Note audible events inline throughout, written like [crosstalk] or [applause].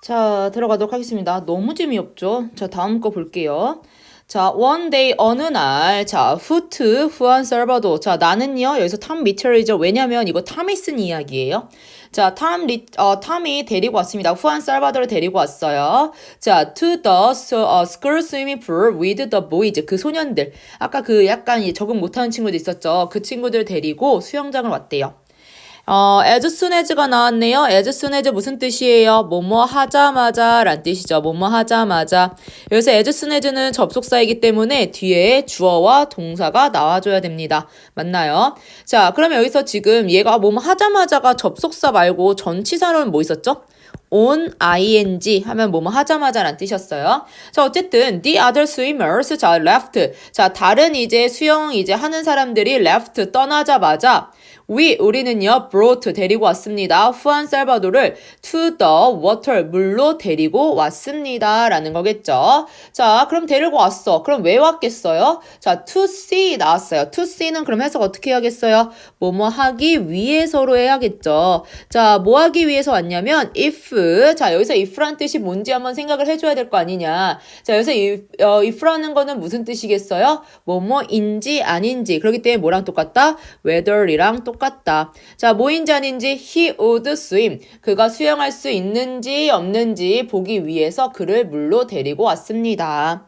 자, 들어가도록 하겠습니다. 너무 재미없죠? 자, 다음 거 볼게요. 자, one day 어느 날, 자, 후트, 후안 살바도. 자, 나는요, 여기서 탐 미터리죠. 왜냐면 이거 탐이 쓴 이야기예요. 자, 탐 리, 어, 탐이 데리고 왔습니다. 후안 살바도를 데리고 왔어요. 자, to the uh, school swimming pool with the boys. 그 소년들. 아까 그 약간 이 적응 못하는 친구들 있었죠. 그 친구들 데리고 수영장을 왔대요. 어, as soon as가 나왔네요. as soon as 무슨 뜻이에요? 뭐뭐 하자마자 란 뜻이죠. 뭐뭐 하자마자. 여기서 as soon as는 접속사이기 때문에 뒤에 주어와 동사가 나와줘야 됩니다. 맞나요? 자, 그러면 여기서 지금 얘가 뭐뭐 하자마자가 접속사 말고 전치사로는 뭐 있었죠? on ing 하면 뭐뭐 하자마자란 뜻이었어요. 자, 어쨌든 the other swimmers 자 left 자 다른 이제 수영 이제 하는 사람들이 left 떠나자마자 we 우리는요 brought 데리고 왔습니다. 후안 살바도를 to the water 물로 데리고 왔습니다라는 거겠죠. 자, 그럼 데리고 왔어. 그럼 왜 왔겠어요? 자, to see 나왔어요. to see는 그럼 해석 어떻게 해야겠어요? 뭐뭐 하기 위해서로 해야겠죠. 자, 뭐 하기 위해서 왔냐면 if 자, 여기서 if란 뜻이 뭔지 한번 생각을 해 줘야 될 거 아니냐. 자, 여기서 if, 어, if라는 거는 무슨 뜻이겠어요? 뭐뭐인지 아닌지. 그렇기 때문에 뭐랑 똑같다? whether이랑 똑같다. 자, 뭐인지 아닌지 he would swim. 그가 수영할 수 있는지 없는지 보기 위해서 그를 물로 데리고 왔습니다.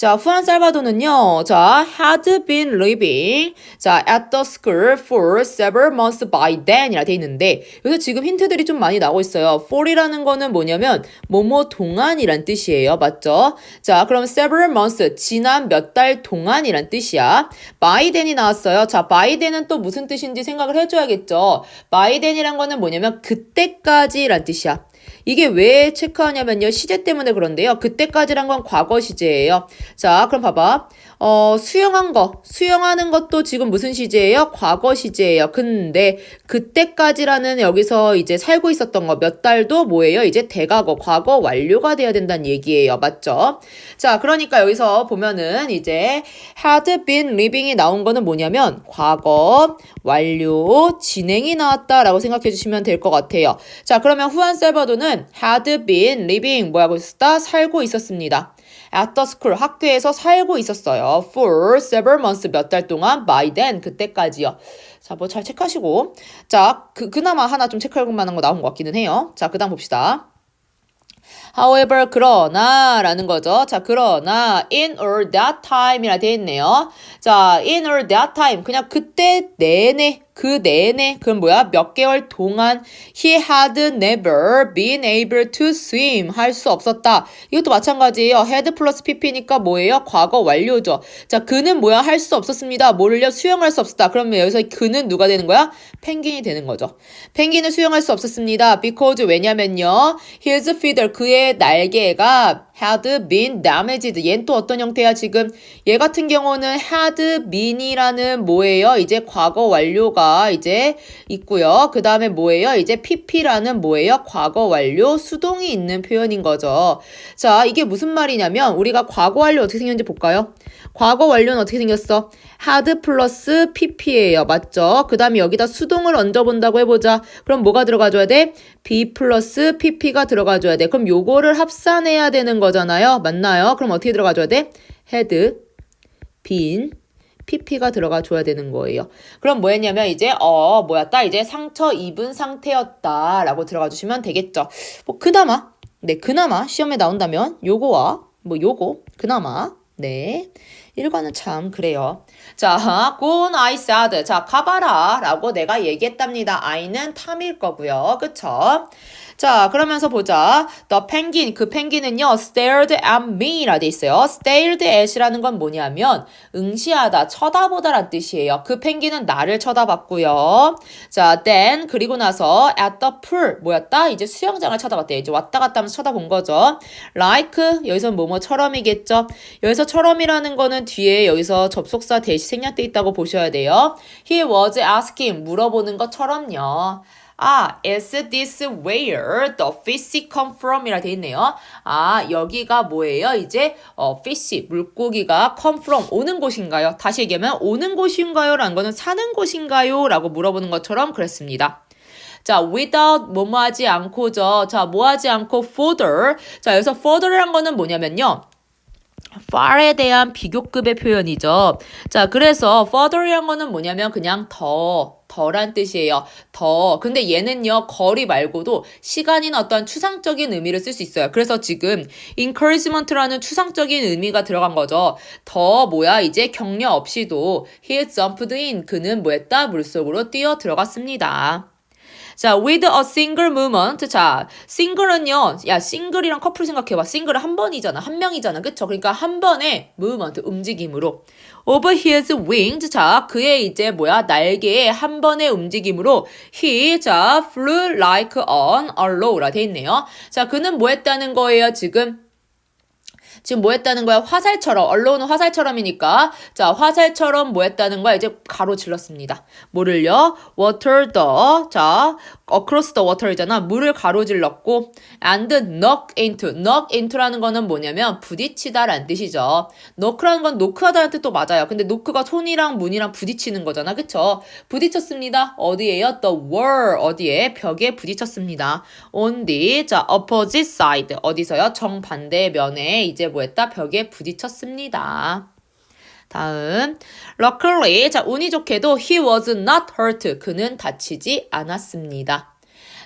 자, 후안 살바도는요, 자, had been living, 자, at the school for several months by then 이라 돼 있는데, 여기서 지금 힌트들이 좀 많이 나오고 있어요. for이라는 거는 뭐냐면, 뭐뭐 동안이란 뜻이에요. 맞죠? 자, 그럼 several months, 지난 몇 달 동안이란 뜻이야. by then이 나왔어요. 자, by then은 또 무슨 뜻인지 생각을 해 줘야겠죠. by then이란 거는 뭐냐면, 그때까지란 뜻이야. 이게 왜 체크하냐면요. 시제 때문에 그런데요. 그때까지란 건 과거 시제예요. 자, 그럼 봐봐. 어, 수영한 거. 수영하는 것도 지금 무슨 시제예요? 과거 시제예요. 근데 그때까지라는 여기서 이제 살고 있었던 거 몇 달도 뭐예요? 이제 대과거, 과거 완료가 돼야 된다는 얘기예요. 맞죠? 자, 그러니까 여기서 보면은 이제 had been living이 나온 거는 뭐냐면 과거 완료 진행이 나왔다라고 생각해 주시면 될 것 같아요. 자, 그러면 후안 셀바도는 had been living 뭐하고 있었다? 살고 있었습니다. At the school 학교에서 살고 있었어요. for several months 몇 달 동안 by then 그때까지요. 자, 뭐 잘 체크하시고. 자, 그, 그나마 하나 좀 체크할 만한 거 나온 것 같기는 해요. 자, 그 다음 봅시다. However, 그러나 라는 거죠. 자, 그러나 in or that time이라 되어 있네요. 자, in or that time 그냥 그때 내내 그 내내 그럼 뭐야 몇 개월 동안 he had never been able to swim 할 수 없었다. 이것도 마찬가지예요. had 플러스 pp니까 뭐예요? 과거 완료죠. 자 그는 뭐야 할 수 없었습니다. 뭐를요 수영할 수 없었다. 그러면 여기서 그는 누가 되는 거야? 펭귄이 되는 거죠. 펭귄은 수영할 수 없었습니다. because 왜냐면요 his feather 그의 날개가 had been damaged. 얘는 또 어떤 형태야 지금? 얘 같은 경우는 had been이라는 뭐예요? 이제 과거 완료가 이제 있고요. 그 다음에 뭐예요? 이제 pp라는 뭐예요? 과거 완료 수동이 있는 표현인 거죠. 자, 이게 무슨 말이냐면 우리가 과거 완료 어떻게 생겼는지 볼까요? 과거 완료는 어떻게 생겼어? had 플러스 pp예요. 맞죠? 그 다음에 여기다 수동을 얹어본다고 해보자. 그럼 뭐가 들어가줘야 돼? be 플러스 pp가 들어가줘야 돼. 그럼 요거를 합산해야 되는 거잖아요. 맞나요? 그럼 어떻게 들어가줘야 돼? had been pp가 들어가 줘야 되는 거예요. 그럼 뭐 했냐면 이제 어 뭐였다 이제 상처 입은 상태였다라고 들어가 주시면 되겠죠. 뭐 그나마 네 그나마 시험에 나온다면 요거와 뭐 요거 그나마 네 일과는 참 그래요. 자, 곤 I said. 자, 가봐라. 라고 내가 얘기했답니다. I는 탐일 거고요. 그쵸? 자, 그러면서 보자. The penguin, 그 펭귄은요, stared at me 라 돼 있어요. stared at이라는 건 뭐냐면, 응시하다, 쳐다보다 란 뜻이에요. 그 펭귄은 나를 쳐다봤고요. 자, then, 그리고 나서 at the pool, 뭐였다? 이제 수영장을 쳐다봤대요. 이제 왔다 갔다 하면서 쳐다본 거죠. like, 여기서 뭐뭐처럼이겠죠. 여기서 처럼이라는 거는 뒤에 여기서 접속사 대시 생략돼 있다고 보셔야 돼요. He was asking, 물어보는 것처럼요. 아, is this where the fish come from? 이라 돼 있네요. 아, 여기가 뭐예요? 이제, 어, fish, 물고기가 come from, 오는 곳인가요? 다시 얘기하면, 오는 곳인가요? 라는 거는 사는 곳인가요? 라고 물어보는 것처럼 그랬습니다. 자, without 뭐뭐 하지 않고죠. 자, 뭐 하지 않고 further. 자, 여기서 further이란 거는 뭐냐면요. Far에 대한 비교급의 표현이죠. 자, 그래서 further이란 거는 뭐냐면 그냥 더, 더란 뜻이에요. 더. 근데 얘는요, 거리 말고도 시간이나 어떤 추상적인 의미를 쓸 수 있어요. 그래서 지금 encouragement라는 추상적인 의미가 들어간 거죠. 더 뭐야, 이제 격려 없이도 he jumped in. 그는 뭐 했다? 물속으로 뛰어 들어갔습니다. 자, with a single movement. 자, 싱글은요, 야, 싱글이랑 커플 생각해봐. 싱글은 한 번이잖아. 한 명이잖아. 그쵸? 그러니까 한 번에 movement, 움직임으로. over his wings. 자, 그의 이제 뭐야, 날개의 한 번의 움직임으로 he, 자, flew like an arrow라 돼 있네요. 자, 그는 뭐 했다는 거예요, 지금? 지금 뭐 했다는 거야? 화살처럼. 언론은 화살처럼이니까. 자, 화살처럼 뭐 했다는 거야? 이제 가로 질렀습니다. 뭐를요? water the. 자, across the water이잖아. 물을 가로 질렀고 and knock into. knock into라는 거는 뭐냐면 부딪히다라는 뜻이죠. knock라는 건 노크하다라는 뜻도 맞아요. 근데 노크가 손이랑 문이랑 부딪히는 거잖아. 그쵸? 부딪혔습니다. 어디에요? the wall. 어디에? 벽에 부딪혔습니다. on the. 자, opposite side. 어디서요? 정반대 면에 이제 뭐 했다? 벽에 부딪혔습니다. 다음, luckily, 자, 운이 좋게도 he was not hurt. 그는 다치지 않았습니다.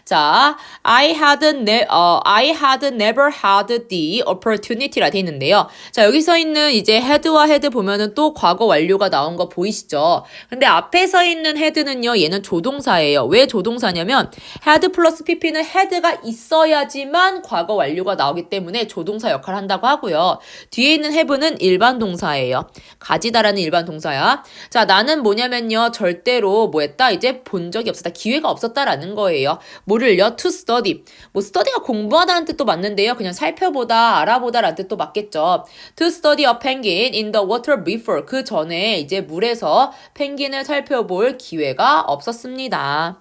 자, I had, ne, 어, I had never had the opportunity라 돼 있는데요. 자, 여기 서 있는 이제 had와 had 보면은 또 과거 완료가 나온 거 보이시죠? 근데 앞에 서 있는 had는요, 얘는 조동사예요. 왜 조동사냐면, had 플러스 pp는 had가 있어야지만 과거 완료가 나오기 때문에 조동사 역할을 한다고 하고요. 뒤에 있는 have는 일반 동사예요. 가지다라는 일반 동사야. 자, 나는 뭐냐면요, 절대로 뭐 했다? 이제 본 적이 없었다. 기회가 없었다라는 거예요. 뭐 를요? to study. 뭐 study가 공부하다는 뜻도 맞는데요. 그냥 살펴보다, 알아보다라는 뜻도 맞겠죠. to study a penguin in the water before. 그 전에 이제 물에서 펭귄을 살펴볼 기회가 없었습니다.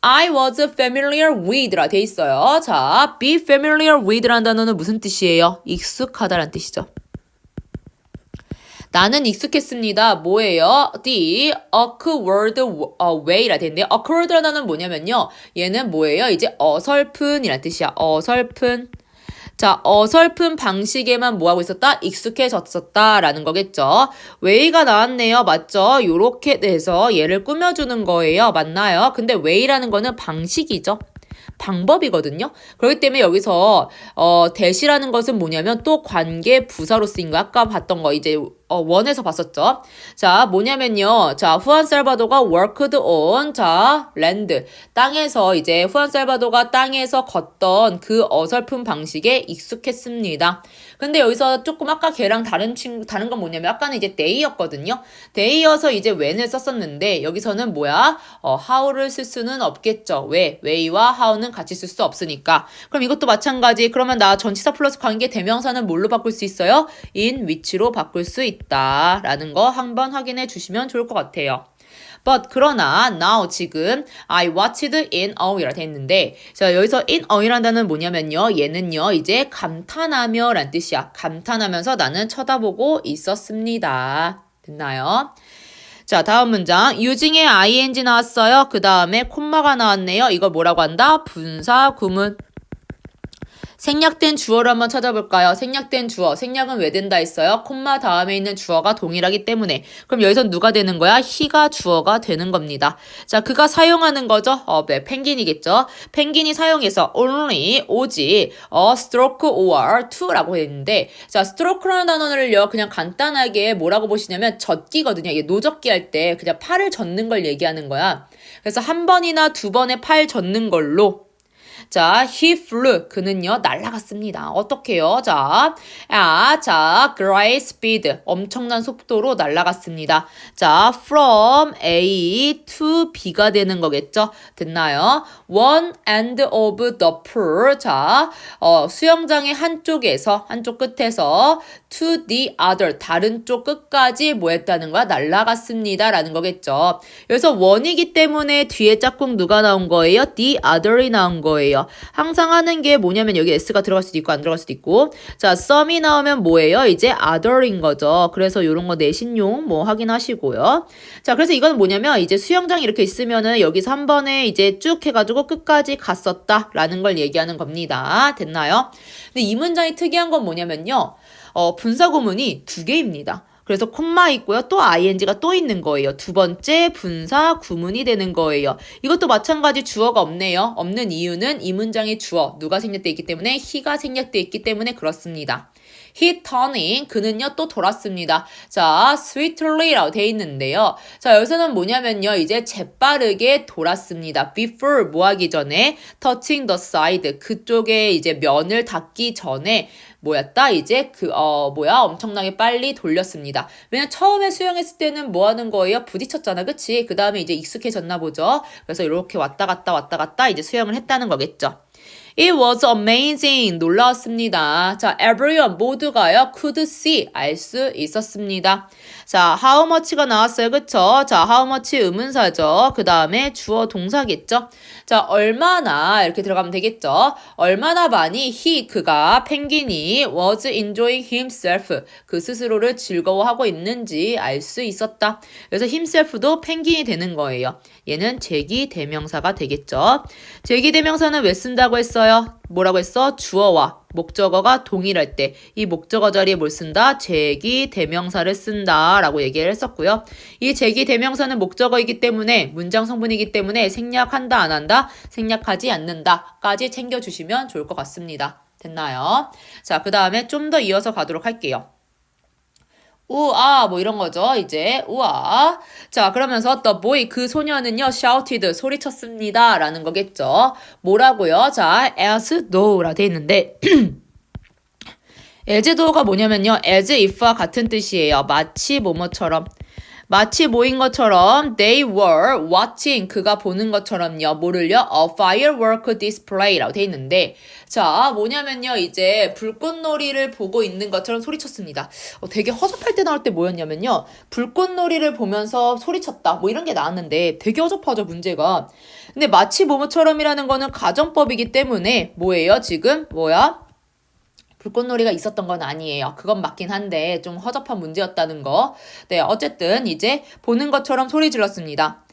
I was familiar with라 돼 있어요. 자, be familiar with라는 단어는 무슨 뜻이에요? 익숙하다라는 뜻이죠. 나는 익숙했습니다. 뭐예요? The awkward way라 되는데 awkward라는 뭐냐면요. 얘는 뭐예요? 이제 어설픈이란 뜻이야. 어설픈. 자, 어설픈 방식에만 뭐하고 있었다? 익숙해졌었다 라는 거겠죠. 웨이가 나왔네요. 맞죠? 요렇게 돼서 얘를 꾸며주는 거예요. 맞나요? 근데 웨이라는 거는 방식이죠. 방법이거든요. 그렇기 때문에 여기서 어, 대시라는 것은 뭐냐면 또 관계 부사로 쓰인 거 아까 봤던 거 이제 어, 원에서 봤었죠. 자, 뭐냐면요. 자, 후안 살바도가 worked on, 자, land. 땅에서 이제 후안 살바도가 땅에서 걷던 그 어설픈 방식에 익숙했습니다. 근데 여기서 조금 아까 걔랑 다른 친구, 다른 건 뭐냐면 아까는 이제 day였거든요. day여서 이제 when을 썼었는데 여기서는 뭐야? 어, how를 쓸 수는 없겠죠. 왜? way와 how는 같이 쓸 수 없으니까. 그럼 이것도 마찬가지. 그러면 나 전치사 플러스 관계 대명사는 뭘로 바꿀 수 있어요? in which로 바꿀 수 있다라는 거 한번 확인해 주시면 좋을 것 같아요. But 그러나 now 지금 I watched in aw이라 돼 있는데 자 여기서 in aw이란 단어는 뭐냐면요. 얘는요 이제 감탄하며 란 뜻이야. 감탄하면서 나는 쳐다보고 있었습니다. 됐나요? 자 다음 문장. using에 ing 나왔어요. 그 다음에 콤마가 나왔네요. 이걸 뭐라고 한다? 분사 구문 생략된 주어를 한번 찾아볼까요? 생략된 주어. 생략은 왜 된다 했어요? 콤마 다음에 있는 주어가 동일하기 때문에. 그럼 여기서 누가 되는 거야? 히가 주어가 되는 겁니다. 자, 그가 사용하는 거죠? 어, 네, 펭귄이겠죠? 펭귄이 사용해서 only, 오직, a stroke or to라고 했는데, 자, stroke라는 단어를요, 그냥 간단하게 뭐라고 보시냐면, 젖기거든요. 이게 노젓기 할 때 그냥 팔을 젓는 걸 얘기하는 거야. 그래서 한 번이나 두 번에 팔 젓는 걸로 자, he flew. 그는요, 날아갔습니다. 어떻게요? 자, 아, 자, great speed. 엄청난 속도로 날아갔습니다. 자, from A to B가 되는 거겠죠? 됐나요? one end of the pool. 자, 어, 수영장의 한쪽에서, 한쪽 끝에서 to the other. 다른 쪽 끝까지 뭐 했다는 거야? 날아갔습니다. 라는 거겠죠. 여기서 원이기 때문에 뒤에 짝꿍 누가 나온 거예요? the other이 나온 거예요. 항상 하는 게 뭐냐면 여기 s가 들어갈 수도 있고 안 들어갈 수도 있고 자 some이 나오면 뭐예요? 이제 other인 거죠. 그래서 이런 거 내신용 뭐 확인하시고요. 자 그래서 이건 뭐냐면 이제 수영장 이렇게 있으면은 여기서 한 번에 이제 쭉 해가지고 끝까지 갔었다 라는 걸 얘기하는 겁니다. 됐나요? 근데 이 문장이 특이한 건 뭐냐면요. 어, 분사 구문이 두 개입니다. 그래서 콤마 있고요. 또 ing가 또 있는 거예요. 두 번째 분사 구문이 되는 거예요. 이것도 마찬가지 주어가 없네요. 없는 이유는 이 문장의 주어 누가 생략돼 있기 때문에 he가 생략돼 있기 때문에 그렇습니다. he turning 그는요 또 돌았습니다. 자, swiftly라고 돼 있는데요. 자, 여기서는 뭐냐면요. 이제 재빠르게 돌았습니다. before 뭐 하기 전에 touching the side 그쪽에 이제 면을 닿기 전에 뭐였다? 이제 그, 어, 뭐야? 엄청나게 빨리 돌렸습니다. 왜냐면 처음에 수영했을 때는 뭐 하는 거예요? 부딪혔잖아. 그치? 그 다음에 이제 익숙해졌나 보죠? 그래서 이렇게 왔다 갔다 왔다 갔다 이제 수영을 했다는 거겠죠. It was amazing. 놀라웠습니다. 자, everyone 모두가요, could see. 알 수 있었습니다. 자, how much가 나왔어요. 그쵸? 자, how much 의문사죠. 그 다음에 주어 동사겠죠? 자, 얼마나 이렇게 들어가면 되겠죠? 얼마나 많이 he, 그가, 펭귄이 was enjoying himself. 그 스스로를 즐거워하고 있는지 알 수 있었다. 그래서 himself도 펭귄이 되는 거예요. 얘는 제기 대명사가 되겠죠. 제기 대명사는 왜 쓴다고 했어요? 뭐라고 했어? 주어와 목적어가 동일할 때 이 목적어 자리에 뭘 쓴다? 제기 대명사를 쓴다 라고 얘기를 했었고요. 이 제기 대명사는 목적어이기 때문에 문장 성분이기 때문에 생략한다 안 한다? 생략하지 않는다 까지 챙겨주시면 좋을 것 같습니다. 됐나요? 자, 그 다음에 좀 더 이어서 가도록 할게요. 우아 뭐 이런 거죠 이제. 우아. 자 그러면서 the boy 그 소녀는요 shouted 소리쳤습니다 라는 거겠죠. 뭐라고요? 자 as though라 돼 있는데. [clears throat] as though가 뭐냐면요 as if와 같은 뜻이에요. 마치 뭐뭐처럼 마치 모인 것처럼 they were watching 그가 보는 것처럼요. 뭐를요. a firework display라고 돼 있는데 자 뭐냐면요. 이제 불꽃놀이를 보고 있는 것처럼 소리쳤습니다. 어, 되게 허접할 때 나올 때 뭐였냐면요. 불꽃놀이를 보면서 소리쳤다. 뭐 이런 게 나왔는데 되게 허접하죠 문제가. 근데 마치 뭐뭐처럼이라는 거는 가정법이기 때문에 뭐예요 지금? 뭐야 불꽃놀이가 있었던 건 아니에요. 그건 맞긴 한데 좀 허접한 문제였다는 거. 네, 어쨌든 이제 보는 것처럼 소리 질렀습니다.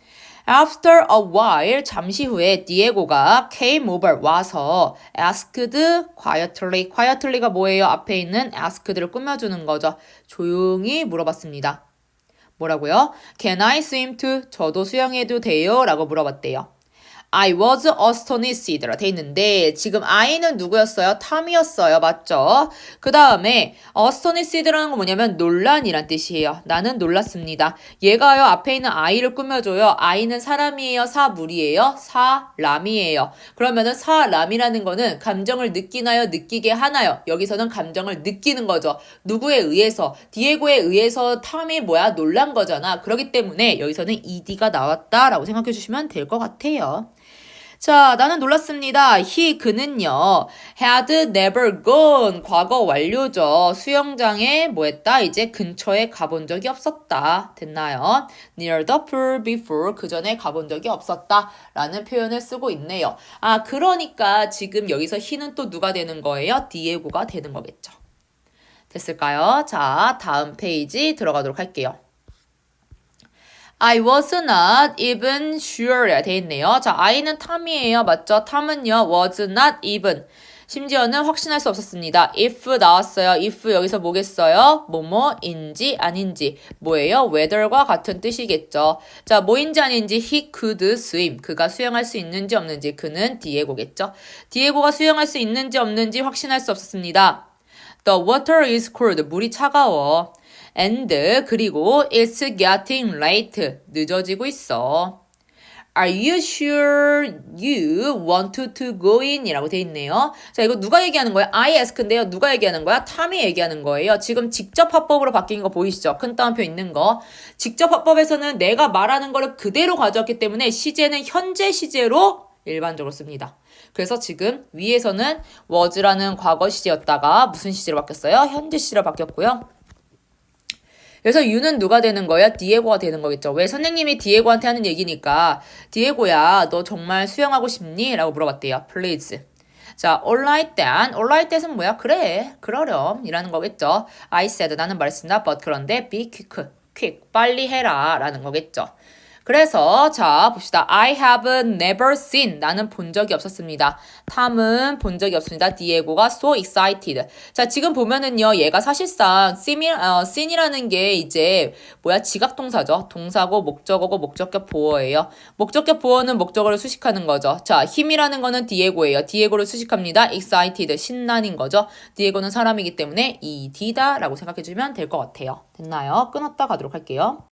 After a while, 잠시 후에 디에고가 came over 와서 asked quietly. quietly가 뭐예요? 앞에 있는 asked를 꾸며주는 거죠. 조용히 물어봤습니다. 뭐라고요? Can I swim too? 저도 수영해도 돼요? 라고 물어봤대요. I was astonished라 돼 있는데 지금 I는 누구였어요? 탐이었어요. 맞죠? 그 다음에 astonished라는 건 뭐냐면 논란이란 뜻이에요. 나는 놀랐습니다. 얘가요 앞에 있는 I를 꾸며줘요. I는 사람이에요? 사물이에요? 사람이에요. 그러면은 사람이라는 거는 감정을 느끼나요? 느끼게 하나요? 여기서는 감정을 느끼는 거죠. 누구에 의해서 디에고에 의해서 탐이 뭐야? 놀란 거잖아. 그렇기 때문에 여기서는 ed가 나왔다라고 생각해 주시면 될 것 같아요. 자, 나는 놀랐습니다. he 그는요. had never gone 과거 완료죠. 수영장에 뭐 했다? 이제 근처에 가본 적이 없었다. 됐나요? near the pool before 그 전에 가본 적이 없었다. 라는 표현을 쓰고 있네요. 아, 그러니까 지금 여기서 he는 또 누가 되는 거예요? 디에고가 되는 거겠죠. 됐을까요? 자, 다음 페이지 들어가도록 할게요. I was not even sure 돼 있네요. 자, I는 탐이에요. 맞죠? 탐은요, was not even. 심지어는 확신할 수 없었습니다. if 나왔어요. if 여기서 뭐겠어요? 뭐뭐인지 아닌지. 뭐예요? whether과 같은 뜻이겠죠. 자, 뭐인지 아닌지 he could swim. 그가 수영할 수 있는지 없는지. 그는 디에고겠죠. 디에고가 수영할 수 있는지 없는지 확신할 수 없었습니다. The water is cold. 물이 차가워. And 그리고 it's getting late 늦어지고 있어. Are you sure you want to go in? 이라고 돼 있네요. 자, 이거 누가 얘기하는 거야? I ask인데요. 누가 얘기하는 거야? 탐이 얘기하는 거예요. 지금 직접 화법으로 바뀐 거 보이시죠? 큰 따옴표 있는 거. 직접 화법에서는 내가 말하는 거를 그대로 가져왔기 때문에 시제는 현재 시제로 일반적으로 씁니다. 그래서 지금 위에서는 was라는 과거 시제였다가 무슨 시제로 바뀌었어요? 현재 시제로 바뀌었고요. 그래서 유는 누가 되는 거야? 디에고가 되는 거겠죠. 왜 선생님이 디에고한테 하는 얘기니까 디에고야 너 정말 수영하고 싶니? 라고 물어봤대요. Please. 자, alright then. alright that은 뭐야? 그래, 그러렴. 이라는 거겠죠. I said, 나는 말했습니다. but 그런데 be quick, quick, 빨리 해라. 라는 거겠죠. 그래서 자 봅시다. I have never seen 나는 본 적이 없었습니다. 탐은 본 적이 없습니다. 디에고가 so excited. 자 지금 보면은요 얘가 사실상 seem이, 어, seen이라는 게 이제 뭐야 지각 동사죠. 동사고 목적어고 목적격 보어예요. 목적격 보어는 목적어를 수식하는 거죠. 자 힘이라는 거는 디에고예요. 디에고를 수식합니다. excited 신난인 거죠. 디에고는 사람이기 때문에 ed다라고 생각해주면 될 것 같아요. 됐나요? 끊었다 가도록 할게요.